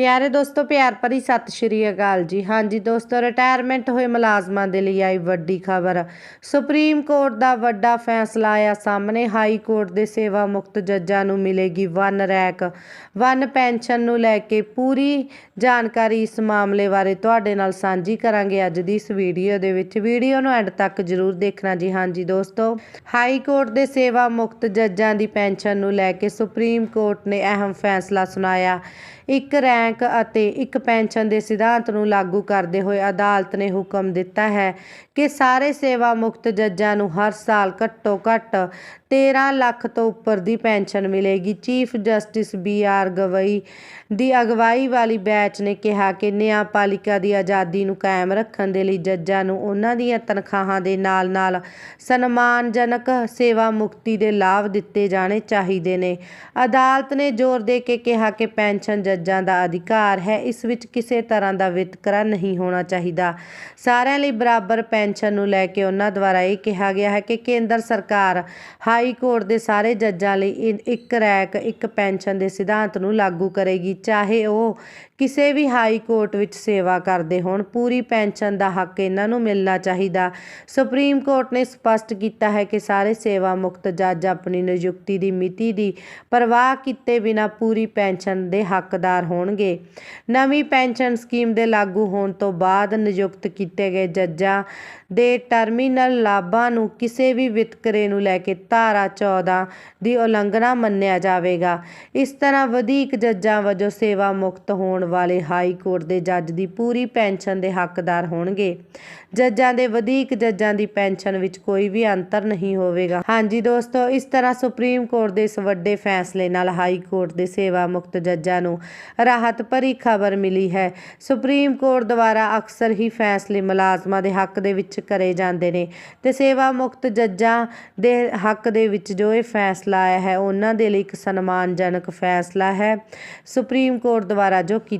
ਪਿਆਰੇ ਦੋਸਤੋ, ਪਿਆਰ ਭਰੀ ਸਤਿ ਸ਼੍ਰੀ ਅਕਾਲ ਜੀ। ਹਾਂਜੀ ਦੋਸਤੋ ਰਿਟਾਇਰਮੈਂਟ ਹੋਏ ਮੁਲਾਜ਼ਮਾਂ ਦੇ ਲਈ ਆਈ ਵੱਡੀ ਖਬਰ। ਸੁਪਰੀਮ ਕੋਰਟ ਦਾ ਵੱਡਾ ਫੈਸਲਾ ਆਇਆ ਸਾਹਮਣੇ। ਹਾਈ ਕੋਰਟ ਦੇ ਸੇਵਾ ਮੁਕਤ ਜੱਜਾਂ ਨੂੰ ਮਿਲੇਗੀ ਵਨ ਰੈਕ। ਵਨ ਪੈਨਸ਼ਨ ਨੂੰ ਲੈ ਕੇ ਪੂਰੀ ਜਾਣਕਾਰੀ ਇਸ ਮਾਮਲੇ ਬਾਰੇ ਤੁਹਾਡੇ ਨਾਲ ਸਾਂਝੀ ਕਰਾਂਗੇ ਅੱਜ ਦੀ ਇਸ ਵੀਡੀਓ ਦੇ ਵਿੱਚ। ਵੀਡੀਓ ਨੂੰ ਐਂਡ ਤੱਕ ਜਰੂਰ ਦੇਖਣਾ ਜੀ। ਹਾਂਜੀ ਦੋਸਤੋ, ਹਾਈ ਕੋਰਟ ਦੇ ਸੇਵਾ ਮੁਕਤ ਜੱਜਾਂ ਦੀ ਪੈਨਸ਼ਨ ਨੂੰ ਲੈ ਕੇ ਸੁਪਰੀਮ ਕੋਰਟ ਨੇ ਅਹਿਮ ਫੈਸਲਾ ਸੁਣਾਇਆ। ਇੱਕ ਰੈਂਕ ਅਤੇ ਇੱਕ ਪੈਨਸ਼ਨ ਦੇ ਸਿਧਾਂਤ ਨੂੰ ਲਾਗੂ ਕਰਦੇ ਹੋਏ ਅਦਾਲਤ ਨੇ ਹੁਕਮ ਦਿੱਤਾ ਹੈ ਕਿ ਸਾਰੇ ਸੇਵਾ ਮੁਕਤ ਜੱਜਾਂ ਨੂੰ ਹਰ ਸਾਲ ਘੱਟੋ ਘੱਟ 13 ਲੱਖ ਤੋਂ ਉੱਪਰ ਦੀ ਪੈਨਸ਼ਨ ਮਿਲੇਗੀ। Chief justice B R Gavai ਦੀ ਅਗਵਾਈ ਵਾਲੀ ਬੈਚ ਨੇ ਕਿਹਾ ਕਿ ਨਿਆਂਪਾਲਿਕਾ ਦੀ ਆਜ਼ਾਦੀ ਨੂੰ ਕਾਇਮ ਰੱਖਣ ਦੇ ਲਈ ਜੱਜਾਂ ਨੂੰ ਉਹਨਾਂ ਦੀਆਂ ਤਨਖਾਹਾਂ ਦੇ ਨਾਲ-ਨਾਲ ਸਨਮਾਨਜਨਕ ਸੇਵਾ ਮੁਕਤੀ ਦੇ ਲਾਭ ਦਿੱਤੇ ਜਾਣੇ ਚਾਹੀਦੇ ਨੇ। ਅਦਾਲਤ ਨੇ ਜ਼ੋਰ ਦੇ ਕੇ ਕਿਹਾ ਕਿ ਪੈਨਸ਼ਨ ਜੱਜਾਂ ਦਾ ਅਧਿਕਾਰ ਹੈ। ਇਸ ਵਿੱਚ ਕਿਸੇ ਤਰ੍ਹਾਂ ਦਾ ਵਿਤਕਰਾ ਨਹੀਂ ਹੋਣਾ ਚਾਹੀਦਾ। ਸਾਰਿਆਂ ਲਈ ਬਰਾਬਰ ਪੈਨਸ਼ਨ ਨੂੰ ਲੈ ਕੇ ਉਹਨਾਂ ਦੁਆਰਾ ਇਹ ਕਿਹਾ ਗਿਆ ਹੈ ਕਿ ਕੇਂਦਰ ਸਰਕਾਰ, ਹਾਈ ਕੋਰਟ ਦੇ ਸਾਰੇ ਜੱਜਾਂ ਲਈ ਇੱਕ ਰੈਕ, ਇੱਕ ਪੈਨਸ਼ਨ ਦੇ ਸਿਧਾਂਤ ਨੂੰ ਲਾਗੂ ਕਰੇਗੀ। ਚਾਹੇ ਉਹ ਕਿਸੇ ਵੀ ਹਾਈ ਕੋਰਟ ਵਿੱਚ ਸੇਵਾ ਕਰਦੇ ਹੋਣ, ਪੂਰੀ ਪੈਨਸ਼ਨ ਦਾ ਹੱਕ ਇਹਨਾਂ ਨੂੰ ਮਿਲਣਾ ਚਾਹੀਦਾ। ਸੁਪਰੀਮ ਕੋਰਟ ਨੇ ਸਪਸ਼ਟ ਕੀਤਾ ਹੈ ਕਿ ਸਾਰੇ ਸੇਵਾ ਮੁਕਤ ਜੱਜ ਆਪਣੀ ਨਿਯੁਕਤੀ ਦੀ ਮਿਤੀ ਦੀ ਪਰਵਾਹ ਕੀਤੇ ਬਿਨਾਂ ਪੂਰੀ ਪੈਨਸ਼ਨ ਦੇ ਹੱਕਦਾਰ ਹੋਣਗੇ। ਨਵੀਂ ਪੈਨਸ਼ਨ ਸਕੀਮ ਦੇ ਲਾਗੂ ਹੋਣ ਤੋਂ ਬਾਅਦ ਨਿਯੁਕਤ ਕੀਤੇ ਗਏ ਜੱਜਾਂ ਦੇ ਟਰਮੀਨਲ ਲਾਭਾਂ ਨੂੰ ਕਿਸੇ ਵੀ ਵਿਤਕਰੇ ਨੂੰ ਲੈ ਕੇ ਧਾਰਾ 14 ਦੀ ਉਲੰਘਣਾ ਮੰਨਿਆ ਜਾਵੇਗਾ। ਇਸ ਤਰ੍ਹਾਂ ਵਧੀਕ ਜੱਜਾਂ ਵਜੋਂ ਸੇਵਾ ਮੁਕਤ ਹੋਣ ਵਾਲੇ ਹਾਈ ਕੋਰਟ ਦੇ ਜੱਜ ਦੀ ਪੂਰੀ ਪੈਨਸ਼ਨ ਦੇ ਹੱਕਦਾਰ ਹੋਣਗੇ। ਜੱਜਾਂ ਦੇ ਵਧੀਕ ਜੱਜਾਂ ਦੀ ਪੈਨਸ਼ਨ ਵਿੱਚ ਕੋਈ ਵੀ ਅੰਤਰ ਨਹੀਂ ਹੋਵੇਗਾ। ਹਾਂਜੀ ਦੋਸਤੋ, ਇਸ ਤਰ੍ਹਾਂ ਸੁਪਰੀਮ ਕੋਰਟ ਦੇ ਇਸ ਵੱਡੇ ਫੈਸਲੇ ਨਾਲ ਹਾਈ ਕੋਰਟ ਦੇ ਸੇਵਾ ਮੁਕਤ ਜੱਜਾਂ ਨੂੰ ਰਾਹਤ ਭਰੀ ਖਬਰ ਮਿਲੀ ਹੈ। ਸੁਪਰੀਮ ਕੋਰਟ ਦੁਆਰਾ ਅਕਸਰ ਹੀ ਫੈਸਲੇ ਮੁਲਾਜ਼ਮਾਂ ਦੇ ਹੱਕ ਦੇ ਵਿੱਚ ਕਰੇ ਜਾਂਦੇ ਨੇ ਤੇ ਸੇਵਾ ਮੁਕਤ ਜੱਜਾਂ ਦੇ ਹੱਕ ਦੇ ਵਿੱਚ ਜੋ ਇਹ ਫੈਸਲਾ ਆਇਆ ਹੈ, ਉਹਨਾਂ ਦੇ ਲਈ ਇੱਕ ਸਨਮਾਨਜਨਕ ਫੈਸਲਾ ਹੈ। ਸੁਪਰੀਮ ਕੋਰਟ ਦੁਆਰਾ ਜੋ ਕੀਤਾ